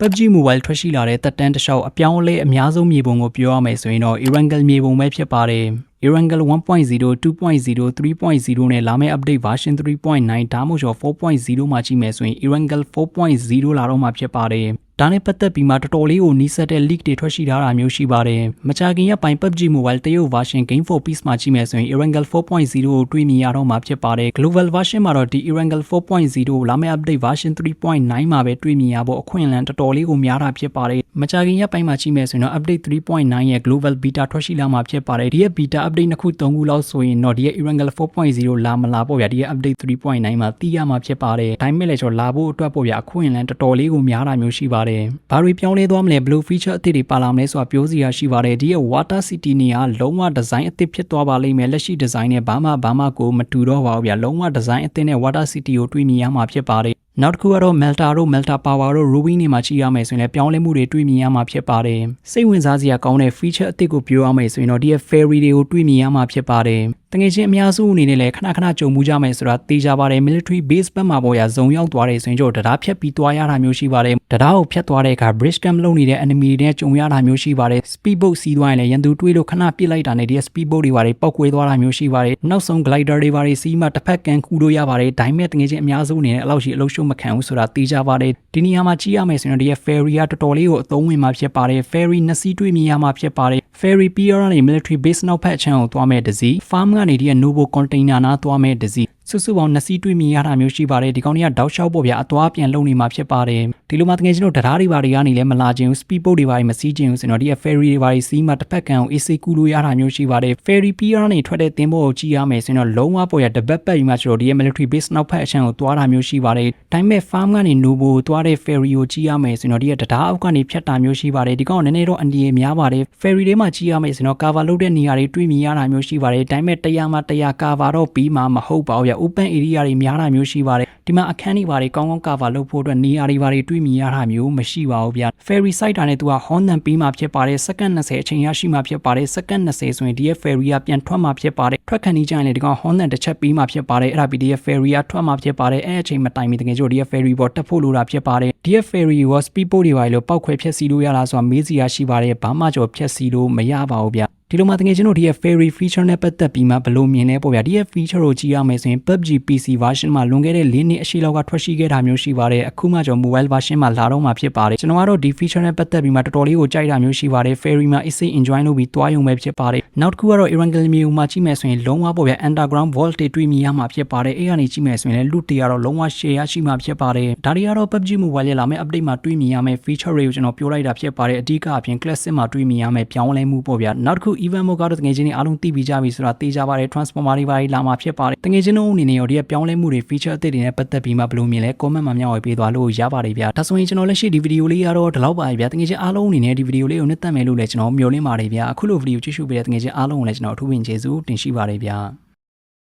PUBG Mobile ထွက်ရှိလာတဲ့တက်တန်းတစ်လျှောက်အပြောင်းအလဲအများဆုံးမြေပုံကိုပြောရမယ်ဆိုရင်တော့ Erangel မြေပုံပဲဖြစ်ပါတယ်။ Erangel 1.0, 2.0, 3.0နဲ့လာမယ့် update version 3.9ဒါမှမဟုတ်4.0မှာကြည့်မယ်ဆိုရင် Erangel 4.0လာတော့မှာဖြစ်ပါတယ်။ ဒါနဲ့ပတ်သက်ပြီးမှတော်တော်လေးကိုနီးစပ်တဲ့ leak တွေထွက်ရှိထားတာမျိုးရှိပါတယ်။မကြာခင်ရက်ပိုင်း PUBG Mobile တရုတ် version Game for Peace မှာကြည့်မယ်ဆိုရင် Erangel 4.0ကိုတွေ့မြင်ရတော့မှာဖြစ်ပါတယ်။ Global version မှာတော့ဒီ Erangel 4.0လာမယ့် update version 3.9မှာပဲတွေ့မြင်ရဖို့အခွင့်အလမ်းတော်တော်လေးကိုများတာဖြစ်ပါတယ်။မကြာခင်ရက်ပိုင်းမှာကြည့်မယ်ဆိုရင်တော့ update 3.9ရဲ့ global beta ထွက်ရှိလာမှာဖြစ်ပါတယ်။ဒီရဲ့ beta update နှစ်ခုသုံးခုလောက်ဆိုရင်တော့ဒီရဲ့ Erangel 4.0လာမလာပေါ့ဗျာဒီရဲ့ update 3.9မှာသိရမှာဖြစ်ပါတယ်။ဒါပေမဲ့လည်းကျွန်တော်လာဖို့အတွက်ပေါ့ဗျာအခွင့်အလမ်းတော်တော်လေးကိုများတာမျိုးရှိပါတယ်။ဘာတွေပြောင်းလဲသွားမလဲ blue feature အသစ်တွေပါလာမလဲဆိုတာပြောစီရရှိပါတယ်။ဒီရဲ့ water city နေရာလုံးဝ design အသစ်ဖြစ်သွားပါလိမ့်မယ်။လက်ရှိ design နဲ့ဘာမှဘာမှကိုမတူတော့ပါဘူးဗျာ။လုံးဝ design အသစ်နဲ့ water city ကိုတွေ့မြင်ရမှာဖြစ်ပါတယ်။နောက်တစ်ခုကတော့ Melta တို့ Melta Power တို့ Ruby နေမှာကြည့်ရမယ်ဆိုရင်လည်းပြောင်းလဲမှုတွေတွေ့မြင်ရမှာဖြစ်ပါတယ်။စိတ်ဝင်စားစရာကောင်းတဲ့ feature အသစ်ကိုပြောရမယ်ဆိုရင်တော့ဒီရဲ့ fairy တွေကိုတွေ့မြင်ရမှာဖြစ်ပါတယ်။ တကယ်ချင်းအများစုအနေနဲ့လည်းခဏခဏကြုံမှုကြမယ်ဆိုတာသိကြပါတယ် military base ဘက်မှာပေါ်ရဇုံရောက်သွားတယ်ဆိုရင်ကျတော့တရားဖြတ်ပြီးသွားရတာမျိုးရှိပါတယ်။တရားကိုဖြတ်သွားတဲ့အခါ bridge camp လုပ်နေတဲ့ enemy တွေနဲ့ကြုံရတာမျိုးရှိပါတယ်။ speed boat စီးသွားရင်လည်းရန်သူတွေးလို့ခဏပစ်လိုက်တာနဲ့ဒီ speed boat တွေပါတွေပောက်ကွဲသွားတာမျိုးရှိပါတယ်။နောက်ဆုံး glider တွေပါတွေစီးမှတစ်ဖက်ကန်ကူလို့ရပါတယ်။ဒါပေမဲ့တကယ်ချင်းအများစုအနေနဲ့အဲ့လောက်ရှိအလုံးရှုံးမခံဘူးဆိုတာသိကြပါတယ်။ဒီနေရာမှာကြည့်ရမယ်ဆိုရင်ဒီ ferry ကတော်တော်လေးကိုအသုံးဝင်မှာဖြစ်ပါတယ်။ ferry နှစ်စီးတွေ့မြင်ရမှာဖြစ်ပါတယ်။ ferry ပြီးတော့နေ military base နောက်ဖက်အချမ်းကိုသွားမဲ့တစီ farm ကနေဒီ novo container နားသွားမဲ့တစီ စုစုပေါင်းနှစ်စီးတွေ့မြင်ရတာမျိုးရှိပါတယ်ဒီကောင်တွေကတောက်လျှောက်ပေါ့ဗျာအသွားပြန်လုံနေမှာဖြစ်ပါတယ်ဒီလိုမှတကယ်ကျွန်တော်တရားတွေဘာတွေကနေလည်းမလာခြင်း speed boat တွေဘာတွေမစီးခြင်းဆိုတော့ဒီ ferry တွေဘာတွေစီးမှတစ်ဖက်ကန်ကို AC ကူလို့ရတာမျိုးရှိပါတယ် ferry ပြီးရနေထွက်တဲ့သင်္ဘောကိုကြည့်ရမယ်ဆိုတော့လုံးဝပေါ့ဗျာတပတ်ပတ်ပြီးမှကျွန်တော်ဒီ military base နောက်ဖက်အချမ်းကိုသွားတာမျိုးရှိပါတယ်ဒါပေမဲ့ farm ကနေ novo ကိုသွားတဲ့ ferry ကိုကြည့်ရမယ်ဆိုတော့ဒီတရားအောက်ကနေဖြတ်တာမျိုးရှိပါတယ်ဒီကောင်နည်းနည်းတော့အန်ဒီရများပါတယ် ferry တွေမှာကြည့်ရမယ်ဆိုတော့ cover လုပ်တဲ့နေရာတွေတွေ့မြင်ရတာမျိုးရှိပါတယ်ဒါပေမဲ့တရားမှတရား cover တော့ပြီးမှမဟုတ်ပါဘူးဗျာ open area တွေများတာမျိုးရှိပါတယ်ဒီမှာအခန်းတွေဘာတွေကောင်းကောင်း cover လုပ်ဖို့အတွက်နေရာတွေဘာတွေတွေ့မြင်ရတာမျိုးမရှိပါဘူးဗျာ ferry site တာနဲ့သူက Honda ပြီးမှဖြစ်ပါတယ်စက္ကန့်20အချိန်ရရှိမှဖြစ်ပါတယ်စက္ကန့်20ဆိုရင်ဒီရဲ့ ferry ကပြန်ထွက်မှဖြစ်ပါတယ်ထွက်ခဏကြီးကြရင်လေဒီကောင် Honda တစ်ချက်ပြီးမှဖြစ်ပါတယ်အဲ့ဒါပြီးဒီရဲ့ ferry ကထွက်မှဖြစ်ပါတယ်အဲ့အချိန်မတိုင်မီတကယ်ကျို့ဒီရဲ့ ferry ပေါ်တက်ဖို့လိုတာဖြစ်ပါတယ်ဒီရဲ့ ferry ကို speed boat တွေပါလို့ပောက်ခွဲဖြက်စီလို့ရလားဆိုတာမေးစီရရှိပါတယ်ဘာမှကြော်ဖြက်စီလို့မရပါဘူးဗျာ ဒီလိုမှတကယ်ကျွန်တော်ဒီရဲ့ ferry feature နဲ့ပတ်သက်ပြီးမှဘယ်လိုမြင်လဲပေါ့ဗျာဒီရဲ့ feature ကိုကြည့်ရမယ်ဆိုရင် PUBG PC version မှာလွန်ခဲ့တဲ့၄နှစ်အရှိလောက်ကထွက်ရှိခဲ့တာမျိုးရှိပါတယ်အခုမှကျွန်တော် mobile version မှာလာတော့မှာဖြစ်ပါတယ်ကျွန်တော်ကတော့ဒီ feature နဲ့ပတ်သက်ပြီးမှတော်တော်လေးကိုကြိုက်တာမျိုးရှိပါတယ် ferry မှာ easy enjoy လုပ်ပြီးသွားရုံပဲဖြစ်ပါတယ်နောက်တစ်ခုကတော့ Erangel မြေမှာကြည့်မယ်ဆိုရင်လုံးဝပေါ့ဗျာ underground vault တွေတွေ့မြင်ရမှာဖြစ်ပါတယ်အဲ့ကနေကြည့်မယ်ဆိုရင်လည်း loot တွေကတော့လုံးဝ share ရရှိမှာဖြစ်ပါတယ်ဒါတွေကတော့ PUBG mobile ရဲ့လာမယ့် update မှာတွေ့မြင်ရမယ့် feature တွေကိုကျွန်တော်ပြောလိုက်တာဖြစ်ပါတယ်အဓိကအပြင် classic မှာတွေ့မြင်ရမယ့်ပြောင်းလဲမှုပေါ့ဗျာနောက်တစ်ခု event mode ကတော့တကယ်ချင်းအားလုံးသိပြီးကြပြီဆိုတာသိကြပါတယ် transformer တွေပါလာမှာဖြစ်ပါတယ်တကယ်ချင်းတို့အနေနဲ့ရောဒီကပြောင်းလဲမှုတွေ feature အသစ်တွေနဲ့ပတ်သက်ပြီးမှဘယ်လိုမြင်လဲ comment မှာမျှဝေပေးသွားလို့ရပါတယ်ဗျာဒါဆိုရင်ကျွန်တော်လက်ရှိဒီဗီဒီယိုလေးကတော့ဒီလောက်ပါဗျာတကယ်ချင်းအားလုံးအနေနဲ့ဒီဗီဒီယိုလေးကိုနှစ်သက်မယ်လို့လည်းကျွန်တော်မျှော်လင့်ပါတယ်ဗျာအခုလိုဗီဒီယိုကြည့်ရှုပေးတဲ့တကယ်ချင်းအားလုံးကိုလည်းကျွန်တော်အထူးပင်ကျေးဇူးတင်ရှိပါတယ်ဗျာ